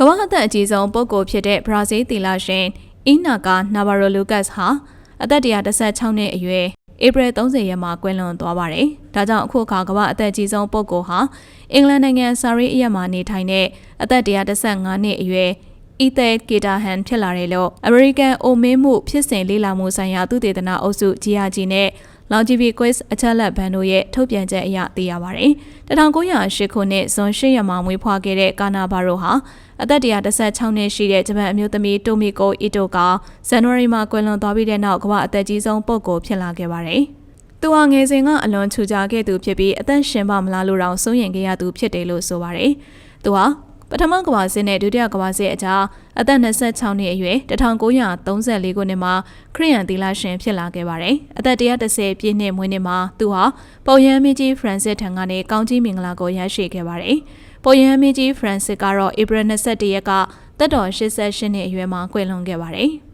ကမ္ဘာအသက်အကြီးဆုံးပုဂ္ဂိုလ်ဖြစ်တဲ့ဘရာဇီးသီလရှင်အီနာကာနာဗာရိုလူကတ်စ်ဟာအသက်116နှစ်အရွယ်ဧပြီ30ရက်မှာကွယ်လွန်သွားပါတယ်။ဒါကြောင့်အခုအခါကမ္ဘာအသက်အကြီးဆုံးပုဂ္ဂိုလ်ဟာအင်္ဂလန်နိုင်ငံဆာရီအရက်မှာနေထိုင်တဲ့အသက်115နှစ်အရွယ်အီသဲဂီတာဟန်ဖြစ်လာတယ်လို့ American အိုမင်းမှုဖြစ်စဉ်လေးလာမှုဆိုင်ရာသုတေသနအုပ်စု GRG နဲ့ Longevity Quiz အချက်လက်ဘဏ်တို့ရဲ့ထုတ်ပြန်ချက်အရသိရပါတယ်။1908ခုနှစ်ဇွန်8ရက်မှာမွေးဖွားခဲ့တဲ့ကာနာဘာရိုဟာအသက်116နှစ်ရှိတဲ့ဂျပန်အမျိုးသမီးတိုမီကိုအီတိုကဇန်နဝါရီမှာကွယ်လွန်သွားပြီးတဲ့နောက်ကမ္ဘာအသက်ကြီးဆုံးပုဂ္ဂိုလ်ဖြစ်လာခဲ့ပါတယ်။သူဟာငယ်စဉ်ကအလွန်ထူခြားခဲ့သူဖြစ်ပြီးအသက်ရှင်ပါမလားလို့တောင်စိုးရင်ခဲ့ရသူဖြစ်တယ်လို့ဆိုပါတယ်။သူဟာ ပထမကမ္ဘာစစ်နဲ့ဒုတိယကမ္ဘာစစ်အကြားအသက်26နှစ်အရွယ်1934ခုနှစ်မှာခရစ်ယာန်သီလရှင်ဖြစ်လာခဲ့ပါတယ်။အသက်130ပြည့်နှစ်မွေးနေ့မှာသူဟာပုံရမ်းမင်းကြီးဖရန်စစ်ထံကနေကောင်းကြီးမင်္ဂလာကိုရရှိခဲ့ပါတယ်။ပုံရမ်းမင်းကြီးဖရန်စစ်ကတော့ဧပြီ21ရက်ကသက်တော်88နှစ်အရွယ်မှာကွယ်လွန်ခဲ့ပါတယ်။